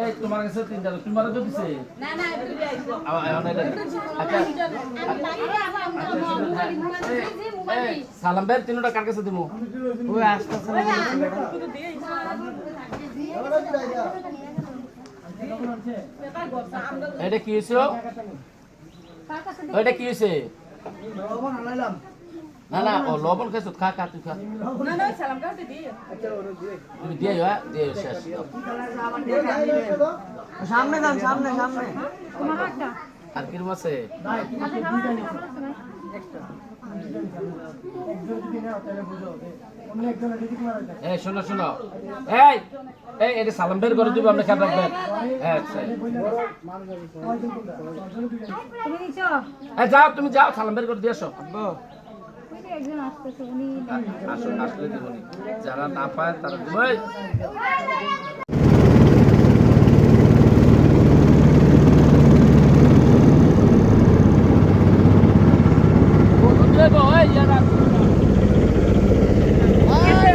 এই তোমার কাছে তিনটা লোক, তোমার তো দিছে না না একটু এটা আচ্ছা সালাম ভাই তিনটা কার কাছে দিমু ওই আসতেছে না এটা কি হয়েছে এটা কি হয়েছে না না ও লবণ খাইছো খা খা তুই খা। না না সালাম দিই তুমি দিয়ে যা দিয়ে শেষ। সামনে যান সামনে সামনে। আর কিরম আছে? এই শোনো শোনো। এই এই এটা সালাম বের করে দিব আপনি খেয়াল রাখবেন। হ্যাঁ আচ্ছা। তুমি নিছো? এই যাও তুমি যাও সালাম বের করে দিয়ে আসো। একজন আসতেছে উনি আসো আসলে যারা না পায় তারা দিব এই। কত দেব এই ইয়ারা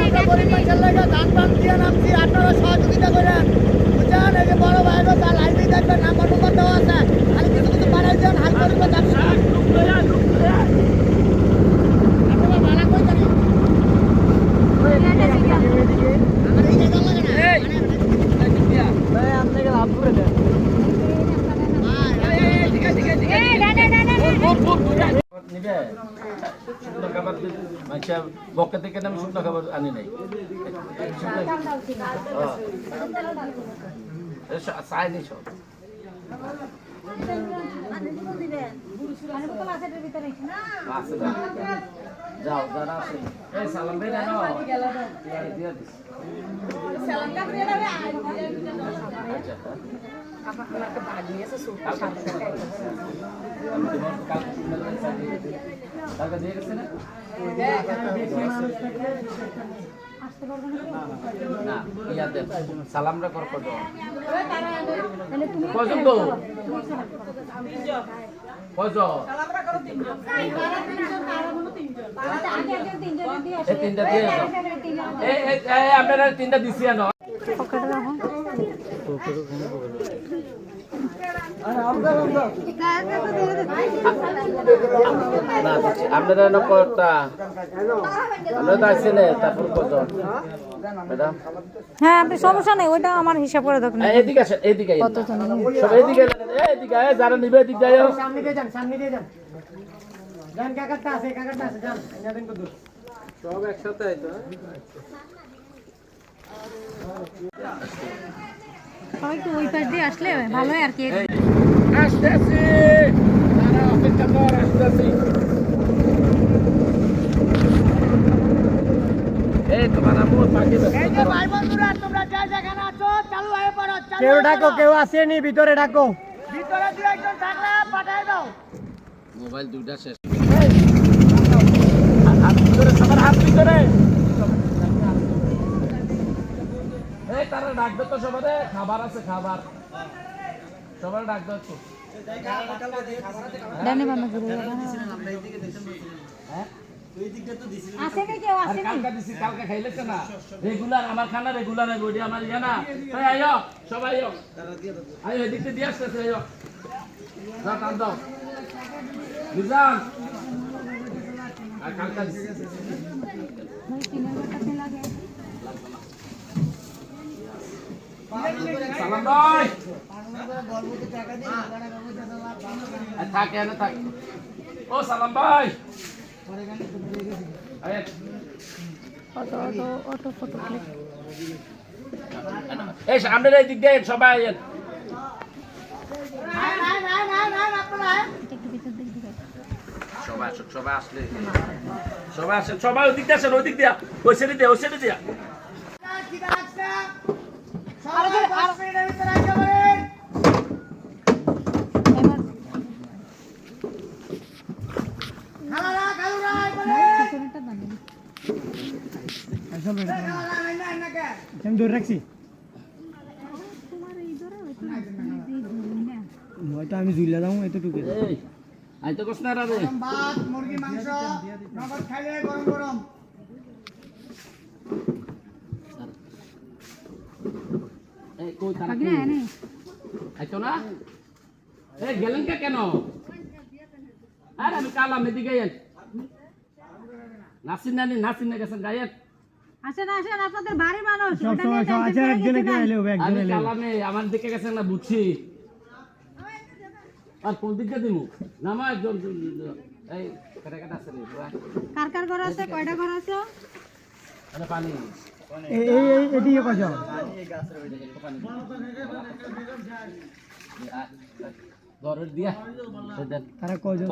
আমরা গরিব মানুষের লাগে ধান পান দিয়ে নামছি আপনারা সহযোগিতা করেন বুঝছেন এই যে বড় ভাই তার লাইভে দেখবেন নাম্বার নম্বর দেওয়া আছে খালি কিছু কিছু বাড়াই দেন হাল করে যাচ্ছি আপনারা ভাড়া কই জানি আমার এই জায়গা লাগে না এই এই দিয়া ভাই আপনাকে লাভ করে দেন নিবে শুকনো খাবার দিন মানুষের বকে থেকে আমি আনি নাই। চাই নি সব। যাও যারা আছে। এই সালাম ভাই গেছে না? সালামটা কর কত কজন তো আপনারা তিনটা দিছি না আপনারা না আপনারা তো আসছেন তারপর কজন ম্যাডাম? হ্যাঁ আপনি সমস্যা নেই ওইটা আমার হিসাব করে দেখুন। এদিকে আসেন এদিকে সব এদিকে এদিকে যারা নিবে এদিকে আয়। সামনে দিয়ে যান সামনে দিয়ে যান। যান কাকারটা আছে কাকারটা আছে যান এনাদিন কত সবাই একটু ওই পাশ দিয়ে আসলে ভালো হয় আর কি। আসতেছি। যারা অপেক্ষা কর আসতেছি। এই তোমার আমু পাখি এই যে ভাই বন্ধুরা তোমরা যে যেখানে আছো চালু হয়ে পড়ো কেউ ডাকো কেউ আসেনি ভিতরে ডাকো। ভিতরে দু একজন থাকলে পাঠাই দাও। মোবাইল দুইটা শেষ। হাত ভিতরে সবার হাত ভিতরে। এই তারা ডাকবে তো সবারে। খাবার আছে খাবার। সবার ডাকবে তো। ডানে বামে ঘুরে হ্যাঁ। কেউ? আর আসেনি কালকা দিছি কালকা খাইলেছে না। রেগুলার আমার খানা রেগুলার আইব আমার ইয়া না। এই আইও সবাই আইও আইও এদিকে দিয়ে আসতেছে আইও যা টান দাও। নিজাম। আর কালকা দিছি। ভাই তিন হাজার টাকা লাগে সালাম ভাই। থাক এনে থাক। ও সালাম ভাই। Auto auto auto photo click এই সামনের এই দিক দিয়ে সবাই সবাই আসুন সবাই আসলে। সবাই আসেন সবাই ওই দিক দিয়ে আসেন ওই দিক দিয়া। ওই সাইডে দিয়া ওই সাইডে দিয়া এবার পিছনেরটা দাঁড়িয়ে আমি ধরে রাখছি না হয়তো আমি ঝুলে যাব এতটুকু এই আই তো কষ্ট না রে ভাত মুরগি মাংস নগদ খাইলে গরম গরম এই কই তারা বাকি না আইতো না এ গেলেন কে কেন আরে আমি কালাম এদিকে আইয়েন নাসিন নানি নাসিন না গেছেন গায়েন আসেন আসেন আপনাদের বাড়ি মানুষ সব সময় নিয়ে আচ্ছা একজন কিছু এলে একজন আমি কালামে আমার দিকে গেছেন না বুঝছি। আর কোন দিকে দিমু? নামা একজন এই কাটা কাটা আছে। কার কার ঘর আছে? কয়টা ঘর আছে? আরে পানি। এই এই এই- এদিকে কত পানি ঘরের দিয়া। তারা কয়জন?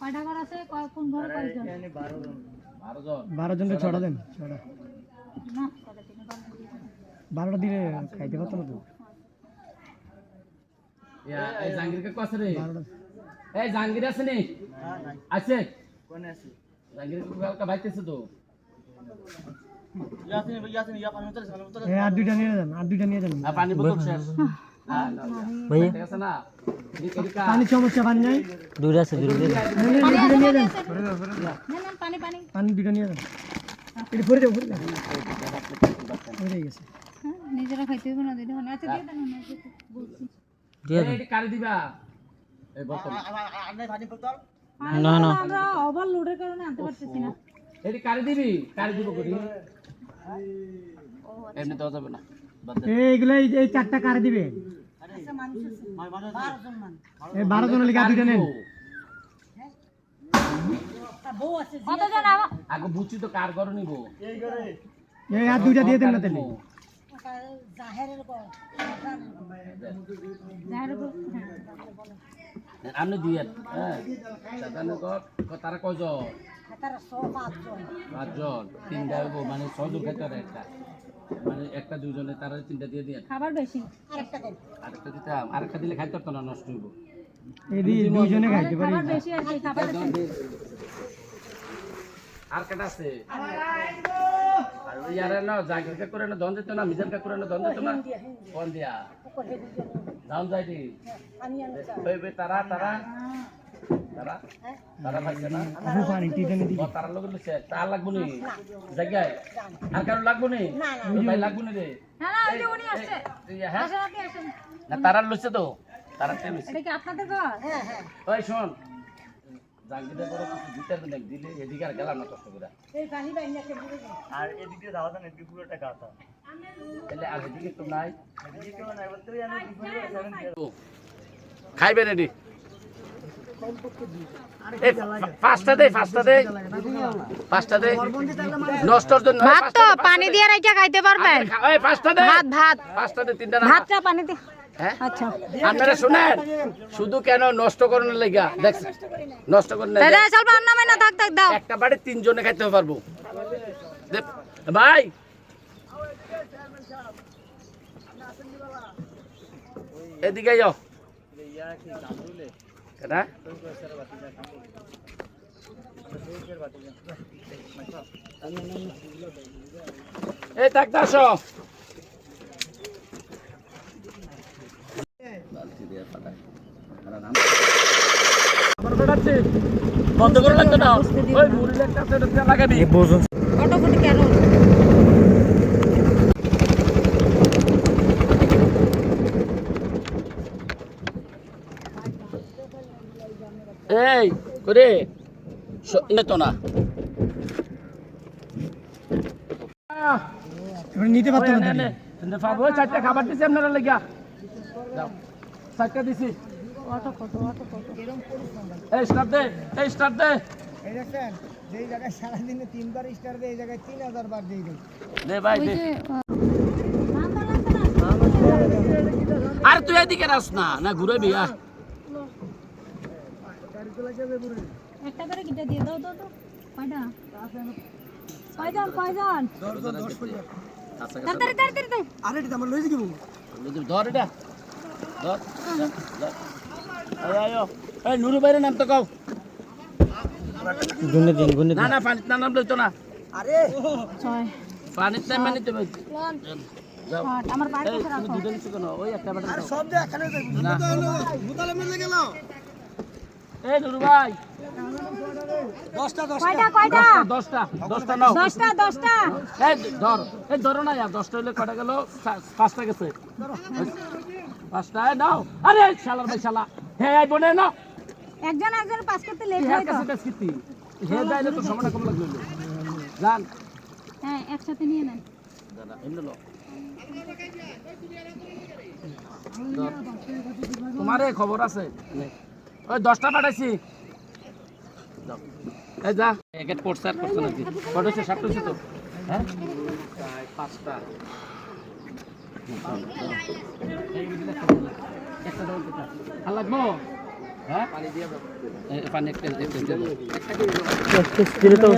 কয়টা ঘর আছে? কোন ঘর কয়জন? বারো জন বারো জনকে ছটা দেন ছটা না বারোটা দিলে খাইতে পারতো না তো এই আছে রে এই জাহাঙ্গীর আছে নি আছে জাহাঙ্গীর কালকে ভাইতেছে তো এই আর দুইটা নিয়ে যান আর দুইটা নিয়ে যান পানি বোতল শেষ ভাইয়া ঠিক আছে না? এদিকে এদিকে আয়। পানির সমস্যা পানি নাই? দূরে আছে দুইটা নিয়ে যান। পানি পানি। পানি দুইটা নিয়ে যান। এটা ভরে যাও ভরে যাও। হয়ে গেছে। হ্যাঁ, নিজেরা খাইতে হবে না দিতে হবে না আচ্ছা দিয়ে দেন না বলছি। দিয়ে এই, এটি কারে দিবা। এই বোতল। না না। আমরা ওভারলোডের কারণে আনতে পারতেছি না। এটি কারে দিবি? কারে দিব করি এমনি দেওয়া যাবে না। এইগুলো এই এই চারটা কার দিবে? এই বারো জনের লিখে দুইটা নেন। কতজন আমার আগে বুঝছি তো কার ঘর নিব। এই আর দুইটা দিয়ে দেন না তাহলে। জাহের উপর হ্যাঁ। আপনি হ্যাঁ তারা কয়জন? পাঁচজন তিনটা হইব মানে ছজন খাইতে পারে একটা। মানে একটা দুজনে তারা তিনটা দিয়ে দিয়ে। খাবার বেশি। আরেকটা দিতাম আরেকটা দিলে খাইতে পারতো না নষ্ট হইব। এই দি- খাইতে পারি। খাবার বেশি আর খাবার বেশি আর কেটা আছে? আর না জাগিরকা করে না মিজানকা করে কোন দিয়া। দাম তারা তারা। তারা? আর এই, হ্যাঁ? লইছে তো। তারা আপনাদের ঘর? ওই শোন। জাঙ্গিদা করে কিছু দিতে না দিলে এদিকে আর গেলাম না কষ্ট করে তাহলে আর এদিকে তো। নাই। খাইবেন এটি পাঁচটা দে পাঁচটা দে। পাঁচটা দে। নষ্টর জন্য ভাত তো পানি দিয়ে রাইখা খাইতে পারবেন এই পাঁচটা দে। ভাত ভাত। পাঁচটা দে তিনটা না। ভাতটা পানি দিয়ে হ্যাঁ? আচ্ছা। আপনারা শুনেন শুধু কেন নষ্ট করানোর লেগা? দেখ নষ্ট করেন না দাদা চল পান নামে না থাক থাক দাও। একটা বাড়ি তিনজনে খাইতে পারব। ভাই। এদিকে যাও এই থাকতে আসো বন্ধ করে লাগতো না ওই মুড়ি আছে, ওটা লাগাবি অটো ফুটে কেন তো না। নিতে পারতো না। পাবো। চারটা খাবার দিছি আপনারা লেগা। যাও চারটা দিছি। এই স্টার্ট দে এই স্টার্ট দে। যেই জায়গায় সারাদিনে তিনবার স্টার দেয় এই জায়গায় তিন হাজার বার দিয়ে দেয়। দে ভাই দে। আর তুই এদিকে রাস না না ঘুরে বিয়া একটা করে কিটা দিয়ে দাও দাও দাও কয়টা? কয়জন কয়জন? তাড়াতাড়ি তাড়াতাড়ি তাড়াতাড়ি আরে এটা আমার লইছে কি ধর এটা। ধর ধর। আয়, আয়, আয়। এই নুরু বাইরে নাম তো কাও। গুনে দিন গুনে না না পানিতে নাম লইতো না। আরে। ছয়। মানে তুমি আমার রাখো নিচ্ছ কেন ওই একটা বাটা সব যে এখানে না। ভূতালে মিলে গেল। এই নুরু ভাই। কয়টা কয়টা? দশটা দশটা নাও। দশটা দশটা। এই ধর এই ধরো না দশটা হইলে কয়টা গেল? পাঁচটা গেছে। পাঁচটা নাও। আরে শালার ভাই শালা। হ্যাঁ এই বনে নাও। একজন একজন পাস করতে লেট হ্যাঁ তো কাছে বেসকিটি হে যাইলে তো সময়টা কম লাগল জান হ্যাঁ একসাথে নিয়ে নেন। এমনি লো তোমার খবর আছে? ওই দশটা পাঠাইছি। এই যা। একেট পড়ছে আর পড়ছে নাকি? কটা হচ্ছে সাতটা তো। হ্যাঁ? পাঁচটা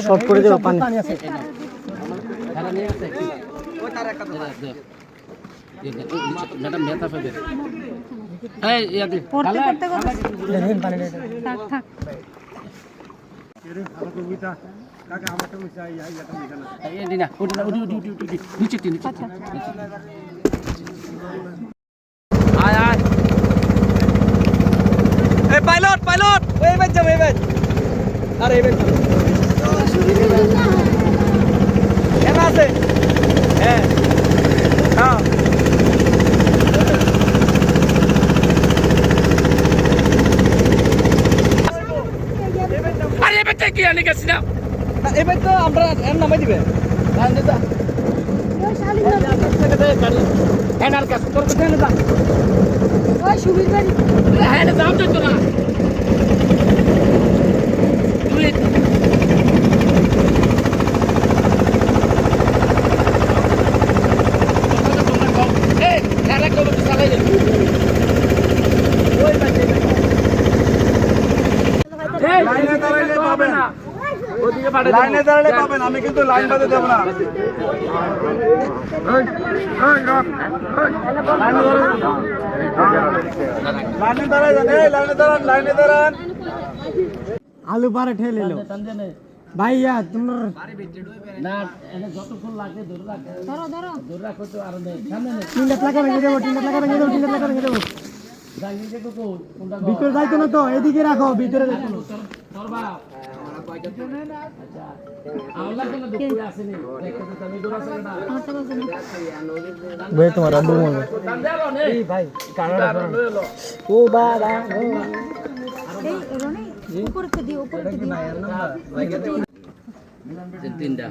শর্ট করে দেবো পানি ম্যাডাম মেথা ফেবে পড়তে খালা, পড়তে খালা কত? থাক থাক। এই, এই দিনা, উঠি না, উঠি, উঠি, উঠি, উঠি, উঠি। নিচে টি, নিচে। টি, নিচে। টি। আয় আয়। এই পাইলট পাইলট এই বেচ যাব এই বেচ আরে এই বেচ কেমন আছে। হ্যাঁ। হ্যাঁ। আনি গেছি না? এবার তো আমরা এর নামাই দিবে। হ্যাঁ হ্যাঁ আর কাজ তোর কোথায় না ওই সুবির বাড়ি। হ্যাঁ যাও তো না তুই এই হ্যাঁ রাখো চালাই দে লাইনে দাঁড়াইলে পাবে না ওদিকে পাঠিয়ে লাইনে দাঁড়াইলে পাবেন আমি কিন্তু লাইন বাদে দেব না। লাইনে এই লাইনে দাঁড়ান লাইনে দাঁড়ান। আলু পারে ঠেলে ভাইয়া তোমার না এনে যতক্ষণ লাগে ধরে রাখে। ধরো ধরো। ধরে রাখো তো আর নেই সামনে নেই তিনটা টাকা ভেঙে দেবো তিনটা টাকা ভেঙে দেবো তিনটা টাকা ভেঙে দেবো। ভিতরে যাইতো না তো এদিকে রাখো ভিতরে রাখো। তোর তোর বাপ। ভাই তোমার আব্বু মনে ভাই কান্দালো লয়ে লো ও বাবা এই রনি উপরে দিও উপরে দিও। তিনটা।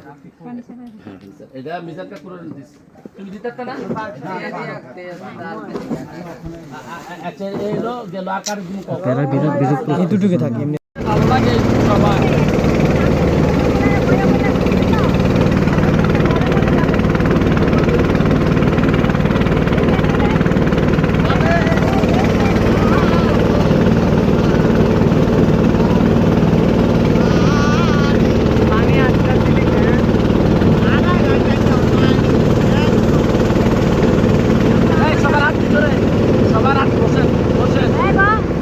এটা মিজান পুরো দিস। তুমি দিতে না? আচ্ছা গেল আকার থাকে এমনি। লাগে সবার।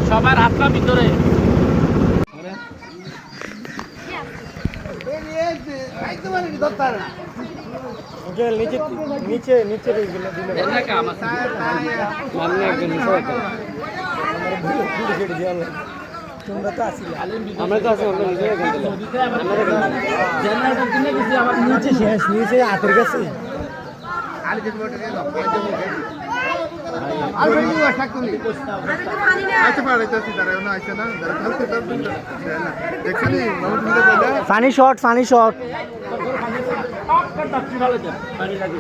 সবার হাতটা ভিতরে। নিচে নিচে নিচে তোমরা তো আসিলে আমরা তো আছি আমরা নিচে শেষ নিচে হাতের কাছে পানি পানি শর্ট পানি লাগে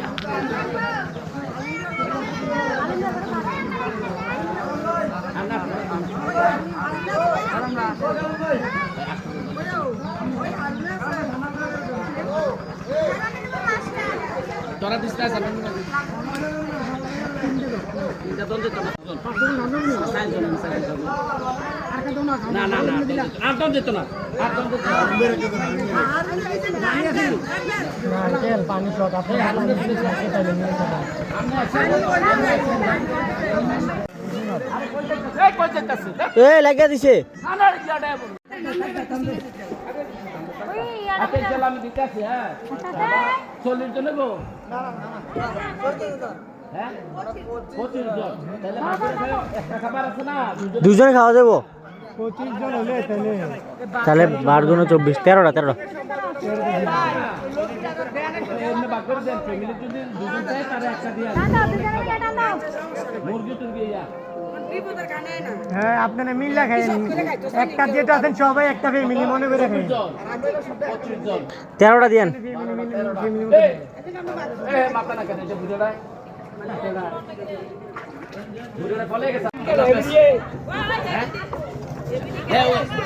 তোরা দিস পানি এ লাগিয়ে দিছে। আছি হ্যাঁ। চল্লিশ জন হ্যাঁ? দুজন খাওয়া যাব? পঁচিশ জন হলে তাহলে। বারো দুনো চব্বিশ তেরোটা তেরোটা। হ্যাঁ আপনারা মিল্লা খাইন একটা যেটা আছেন সবাই একটা ফ্যামিলি মনে করে জন। তেরোটা দিয়েন।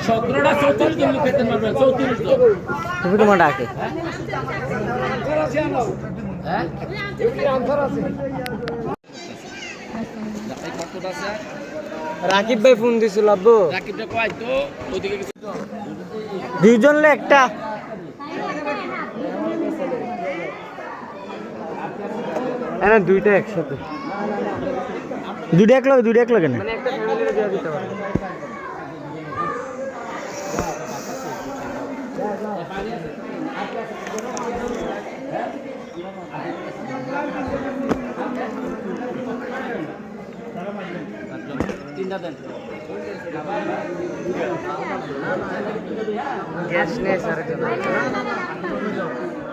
সতেরোটা চৌত্রিশ জন খেতে পারবেন চৌত্রিশ জন তুমি তোমার ডাকে হ্যাঁ রাকিব ভাই ফোন দিছিল আব্বু। রাকিবটা কয় তো? ওইদিকে দুইজন লে একটা। না দুইটা একসাথে। দুইটা এক লগে দুইটা এক লগে না? তিনটা দেন গ্যাস নেই স্যার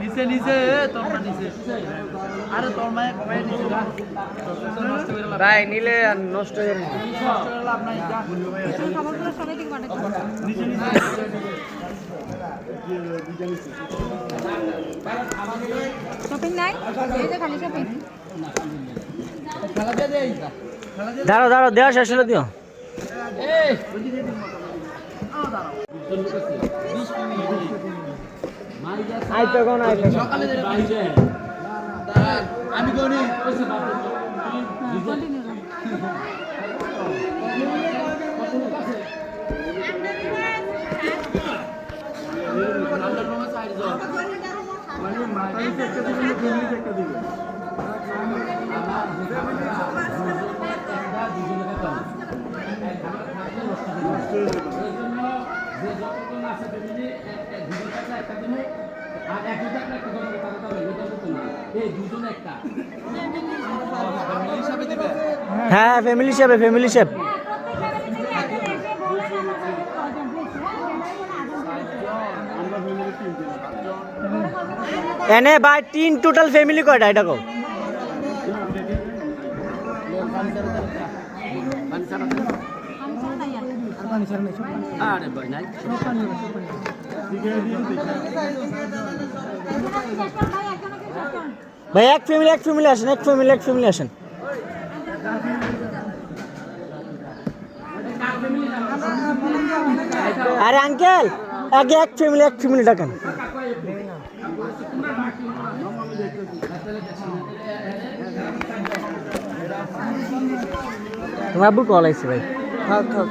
নিচে নিচে তোর মা নিচে আরে তোর মায়ে কমাই নিচে ভাই নিলে আর নষ্ট হয়ে যাবে খাবারগুলো সবাই থেকে পাঠাচ্ছি শপিং নাই এই যে খালি শপিং দাঁড়াও দাঁড়াও দেওয়া শেষ হলে দিও। এই আইতো কোন আইতো সকালে যে বাইরে আমি কোনি কইছে বাপ কন্টিনিউ আমরা কোনো সাইড জন হ্যাঁ ফ্যামিলি হিসাবে ফ্যামিলি হিসাবে এনে ভাই তিন টোটাল ফ্যামিলি কয়টা? এটা কো আরে ভাই নাই। ভাই, এক ফ্যামিলি এক ফ্যামিলি আসেন, এক ফ্যামিলি এক ফ্যামিলি আসেন। আরে আঙ্কেল আগে এক ফ্যামিলি এক ফ্যামিলি ডাকেন। তোমার আব্বুর কল আইছে ভাই। থাক থাক।